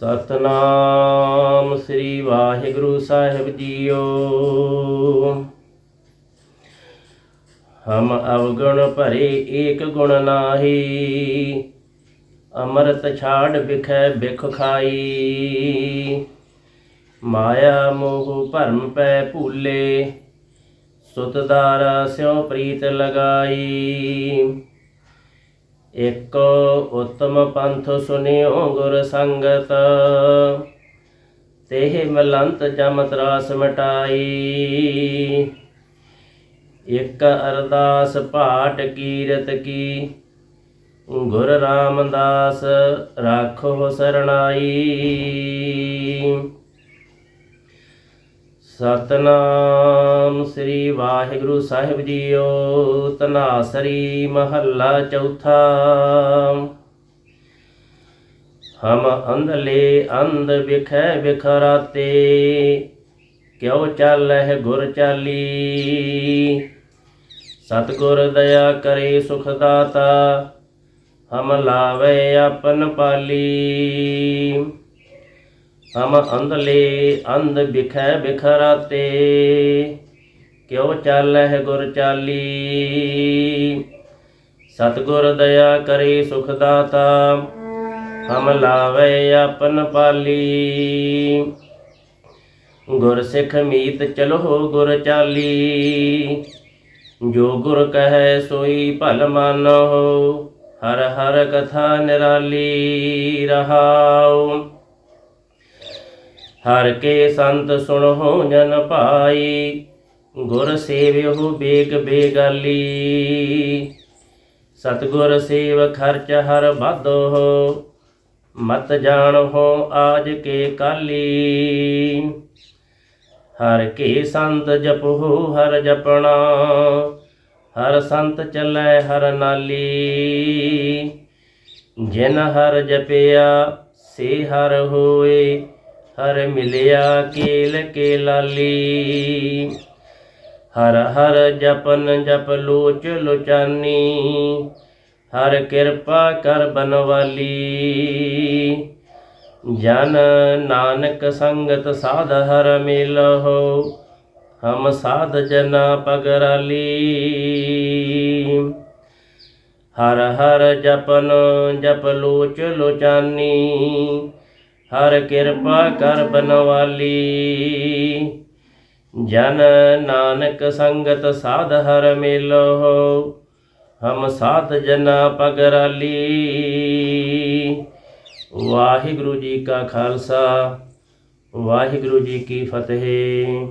ਸਤਨਾਮ ਸ੍ਰੀ ਵਾਹਿਗੁਰੂ ਸਾਹਿਬ ਜੀਓ। ਹਮ ਅਵਗੁਣ ਭਰੇ ਏਕ ਗੁਣ ਨਾਹੀ, ਅੰਮ੍ਰਿਤ ਛਾੜ ਵਿਖੈ ਬਿਖ ਖਾਈ। ਮਾਇਆ ਮੋਹ ਭਰਮ ਪੈ ਭੂਲੇ, ਸੁਤਦਾਰਾ ਸਿਉ ਪ੍ਰੀਤ ਲਗਾਈ। ਇਕ ਉਤਮ ਪੰਥ ਸੁਨਿਓ ਗੁਰ ਸੰਗਤ ਤੇਹ ਮਲੰਤ ਜਮ ਤਰਾਸ ਮਟਾਈ। ਇਕ ਅਰਦਾਸ ਪਾਟ ਕੀਰਤ ਕੀ, ਗੁਰ ਰਾਮਦਾਸ, ਰਾਖੋ ਸਰਣਾਈ। ਸਤਨਾਮ ਸ੍ਰੀ ਵਾਹਿਗੁਰੂ ਸਾਹਿਬ ਜੀਓ ਤਨਾਸਰੀ ਮਹੱਲਾ ਚੌਥਾ। ਹਮ ਅੰਧਲੇ ਅੰਧ ਵਿਖੈ ਵਿਖਰਾਤੇ, ਕਿਉ ਚਾਲਹਿ ਗੁਰ ਚਾਲੀ? ਸਤਗੁਰ ਦਇਆ ਕਰੇ ਸੁਖ ਦਾਤਾ, ਹਮ ਲਾਵੇ ਆਪਨ ਪਾਲੀ। ਹਮ ਅੰਧਲੇ ਅੰਧ ਬਿਖੈ ਬਿਖਰਾਤੇ, ਕਿਉ ਚਾਲਹਿ ਗੁਰ ਚਾਲੀ? ਸਤਗੁਰ ਦਇਆ ਕਰੇ ਸੁਖ ਦਾਤਾ, ਹਮ ਲਾਵੇ ਆਪਨ ਪਾਲੀ। ਗੁਰ ਸਿੱਖ ਮੀਤ ਚਲੋ ਗੁਰ ਚਾਲੀ, ਜੋ ਗੁਰ ਕਹੈ ਸੋਈ ਭਲ ਮਾਨੋ, ਹਰ ਹਰ ਕਥਾ ਨਿਰਾਲੀ ਰਹਾਉ। ਹਰ ਕੇ ਸੰਤ ਸੁਣੋ ਜਨ ਭਾਈ ਗੁਰ ਸੇਵਿਓ ਬੇਗ ਬੇਗਾਲੀ। ਸਤਗੁਰ ਸੇਵ ਖਰਚ ਹਰ ਬਾਧੋ ਮਤ ਜਾਣੋ ਆਜ ਕੇ ਕਾਲੀ। ਹਰ ਕੇ ਸੰਤ ਜਪੋ, ਹਰ ਜਪਣਾ, ਹਰ ਸੰਤ ਚੱਲੈ, ਹਰ ਨਾਲੀ। ਜਿਨ ਹਰ ਜਪਿਆ, ਸੇ ਹਰ ਹੋਏ। ਹਰ ਮਿਲਿਆ ਕੇਲ ਕੇ ਲਾਲੀ। ਹਰ ਹਰ ਜਪਨ ਜਪ ਲੋਚ ਲੋਚਾਨੀ। ਹਰ ਕਿਰਪਾ ਕਰ ਬਨਵਾਲੀ। ਜਨ ਨਾਨਕ ਸੰਗਤ ਸਾਧ ਹਰ ਮਿਲਹੁ। ਹਮ ਸਾਧ ਜਨਾ ਪਗਰਾਲੀ। ਹਰ ਹਰ ਜਪਨ ਜਪ ਲੋਚ ਲੋਚਾਨੀ। ਹਰ ਕਿਰਪਾ ਕਰ ਬਨਵਾਲੀ। ਜਨ ਨਾਨਕ ਸੰਗਤ ਸਾਧ ਹਰ ਮਿਲਹੁ ਹਮ ਸਾਧ ਜਨਾ ਪਗਰਾਲੀ। ਵਾਹਿਗੁਰੂ ਜੀ ਕਾ ਖਾਲਸਾ, ਵਾਹਿਗੁਰੂ ਜੀ ਕੀ ਫਤਿਹ।